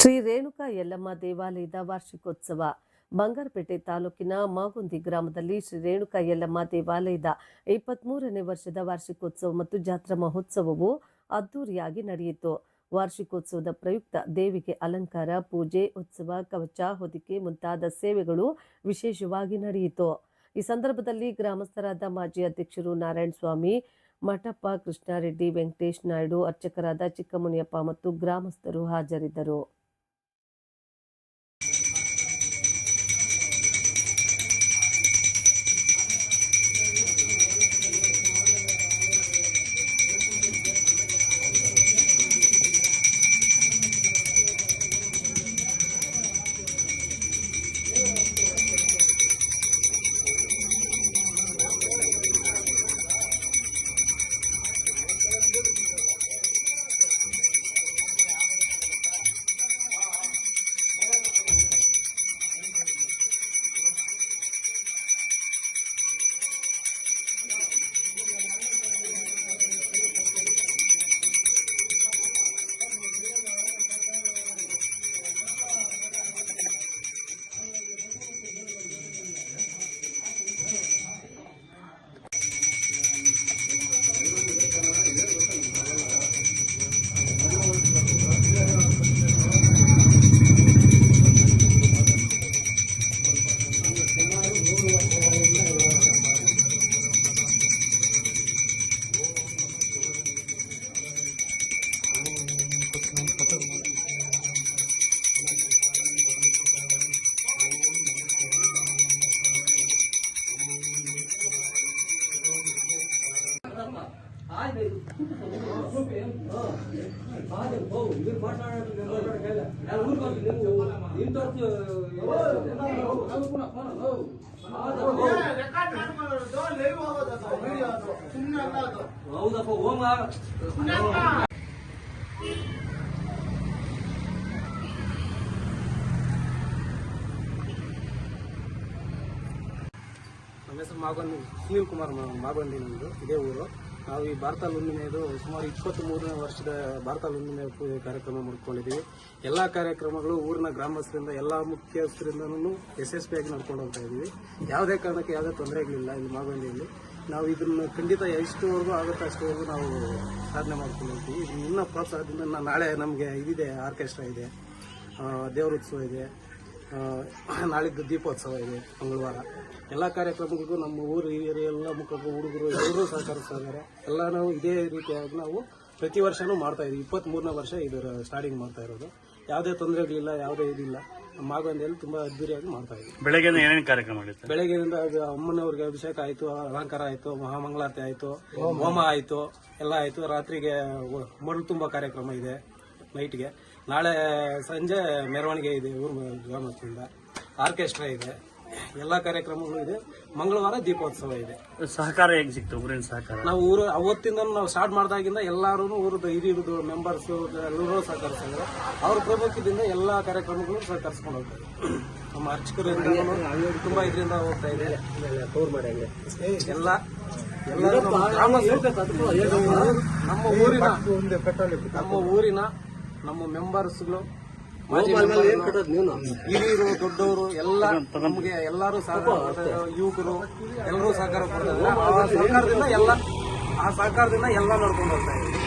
ಶ್ರೀ ರೇಣುಕಾ ಯಲ್ಲಮ್ಮ ದೇವಾಲಯದ ವಾರ್ಷಿಕೋತ್ಸವ. ಬಂಗಾರಪೇಟೆ ತಾಲೂಕಿನ ಮಾಗುಂದಿ ಗ್ರಾಮದಲ್ಲಿ ಶ್ರೀ ರೇಣುಕಾ ಯಲ್ಲಮ್ಮ ದೇವಾಲಯದ ಇಪ್ಪತ್ಮೂರನೇ ವರ್ಷದ ವಾರ್ಷಿಕೋತ್ಸವ ಮತ್ತು ಜಾತ್ರಾ ಮಹೋತ್ಸವವು ಅದ್ದೂರಿಯಾಗಿ ನಡೆಯಿತು. ವಾರ್ಷಿಕೋತ್ಸವದ ಪ್ರಯುಕ್ತ ದೇವಿಗೆ ಅಲಂಕಾರ, ಪೂಜೆ, ಉತ್ಸವ, ಕವಚ, ಹೊದಿಕೆ ಮುಂತಾದ ಸೇವೆಗಳು ವಿಶೇಷವಾಗಿ ನಡೆಯಿತು. ಈ ಸಂದರ್ಭದಲ್ಲಿ ಗ್ರಾಮಸ್ಥರಾದ ಮಾಜಿ ಅಧ್ಯಕ್ಷರು ನಾರಾಯಣ ಸ್ವಾಮಿ ಮಠಪ್ಪ ಕೃಷ್ಣಾರೆಡ್ಡಿ, ವೆಂಕಟೇಶ್ ನಾಯ್ಡು, ಅರ್ಚಕರಾದ ಚಿಕ್ಕಮುನಿಯಪ್ಪ ಮತ್ತು ಗ್ರಾಮಸ್ಥರು ಹಾಜರಿದ್ದರು. ಹೌದಪ್ಪ ಹೋಮ ನಮ್ಮ ಹೆಸರು ಮಾಗೊಂಡಿ ಸುನೀಲ್ ಕುಮಾರ್ ಮಾಗೊಂಡಿ ನಮ್ಮದು ಇದೇ ಊರು. ನಾವು ಈ ಭಾರತ ಹುಣ್ಣಿಮೆದು ಸುಮಾರು ಇಪ್ಪತ್ತ್ ಮೂರನೇ ವರ್ಷದ ಭಾರತ ಪೂಜೆ ಕಾರ್ಯಕ್ರಮ ಮಾಡ್ಕೊಂಡಿದ್ದೀವಿ ಎಲ್ಲ ಕಾರ್ಯಕ್ರಮಗಳು ಊರಿನ ಗ್ರಾಮಸ್ಥರಿಂದ ಎಲ್ಲ ಮುಖ್ಯಸ್ಥರಿಂದನೂ ಯಶಸ್ವಿಯಾಗಿ ನಡ್ಕೊಂಡು ಹೋಗ್ತಾ ಇದ್ದೀವಿ ಯಾವುದೇ ಕಾರಣಕ್ಕೆ ಯಾವುದೇ ತೊಂದರೆಗಳಿಲ್ಲ ಇಲ್ಲಿ ಮಾಗಂಡಿಯಲ್ಲಿ. ನಾವು ಇದನ್ನು ಖಂಡಿತ ಎಷ್ಟುವರೆಗೂ ಆಗುತ್ತೆ ಅಷ್ಟುವರೆಗೂ ನಾವು ಸಾಧನೆ ಮಾಡ್ಕೊಂಡು ಹೋಗ್ತೀವಿ. ಇನ್ನೂ ಪ್ರೋತ್ಸಾಹದಿಂದ ನಾಳೆ ನಮಗೆ ಇದಿದೆ ಆರ್ಕೆಸ್ಟ್ರಾ ಇದೆ ಆ, ದೇವ್ರ ಉತ್ಸವ ಇದೆ. ನಾಳಿದ್ದು ದೀಪೋತ್ಸವ ಇದೆ ಮಂಗಳವಾರ. ಎಲ್ಲ ಕಾರ್ಯಕ್ರಮಗಳಿಗೂ ನಮ್ಮ ಊರು ಹಿರಿಯರು ಎಲ್ಲ ಮುಖಂಡರು ಹುಡುಗರು ಎಲ್ಲರೂ ಸಹಕರಿಸ್ತಾರೆ ಎಲ್ಲ ನಾವು ಇದೇ ರೀತಿಯಾಗಿ ನಾವು ಪ್ರತಿ ವರ್ಷವೂ ಮಾಡ್ತಾ ಇದ್ದೀವಿ. ಇಪ್ಪತ್ತ್ ಮೂರನೇ ವರ್ಷ ಇದರ ಸ್ಟಾರ್ಟಿಂಗ್ ಮಾಡ್ತಾ ಇರೋದು. ಯಾವುದೇ ತೊಂದರೆಗಳಿಲ್ಲ ಯಾವುದೇ ಇದಿಲ್ಲ. ನಮ್ಮ ಮಾಗಂದಿಯಲ್ಲಿ ತುಂಬ ಅದ್ದೂರಿಯಾಗಿ ಮಾಡ್ತಾ ಇದ್ದೀವಿ. ಬೆಳಗ್ಗೆ ಏನೇನು ಕಾರ್ಯಕ್ರಮ ಮಾಡಿದ್ದೆ ಬೆಳಗ್ಗೆಯಿಂದ ಅದು ಅಮ್ಮನವ್ರಿಗೆ ಅಭಿಷೇಕ ಆಯಿತು ಅಲಂಕಾರ ಆಯಿತು ಮಹಾಮಂಗಳಾರತಿ ಆಯಿತು ಹೋಮ ಆಯಿತು ಎಲ್ಲ ಆಯಿತು. ರಾತ್ರಿಗೆ ಮರಳು ತುಂಬ ಕಾರ್ಯಕ್ರಮ ಇದೆ ನೈಟ್ಗೆ ನಾಳೆ ಸಂಜೆ ಮೆರವಣಿಗೆ ಇದೆ ಊರು ಗ್ರಾಮದಿಂದ ಆರ್ಕೆಸ್ಟ್ರಾ ಇದೆ. ಎಲ್ಲ ಕಾರ್ಯಕ್ರಮಗಳು ಇದೆ. ಮಂಗಳವಾರ ದೀಪೋತ್ಸವ ಇದೆ. ಸಹಕಾರ ಹೇಗೆ ಸಿಕ್ತು ಊರಿನ ಸಹಕಾರ? ನಾವು ಊರು ಅವತ್ತಿಂದ ನಾವು ಸ್ಟಾರ್ಟ್ ಮಾಡಿದಾಗಿಂದ ಎಲ್ಲರೂ ಊರದ ಹಿರಿಯರದು ಮೆಂಬರ್ಸ್ ಎಲ್ಲರೂ ಸಹಕರಿಸಿದ್ರು ಅವ್ರ ಪ್ರಮುಖದಿಂದ ಎಲ್ಲ ಕಾರ್ಯಕ್ರಮಗಳು ಸಹಕರಿಸ್ಕೊಂಡು ಹೋಗ್ತಾರೆ. ನಮ್ಮ ಅರ್ಚಕರು ತುಂಬಾ ಇದರಿಂದ ಹೋಗ್ತಾ ಇದೆ. ಎಲ್ಲ ಎಲ್ಲ ನಮ್ಮ ಊರಿನ ನಮ್ಮ ಊರಿನ ನಮ್ಮ ಮೆಂಬರ್ಸ್ಗಳು ಹಿರಿಯರು ದೊಡ್ಡವರು ಎಲ್ಲ ನಮಗೆ ಎಲ್ಲರೂ ಸಹಕಾರ ಯುವಕರು ಎಲ್ಲರೂ ಸಹಕಾರ ಕೊಡ್ತಾರೆ. ಆ ಸಹಕಾರದಿಂದ ಎಲ್ಲ ಆ ಸಹಕಾರದಿಂದ ಎಲ್ಲ ನೋಡ್ಕೊಂಡು ಹೋಗ್ತಾ ಇದ್ದೀವಿ.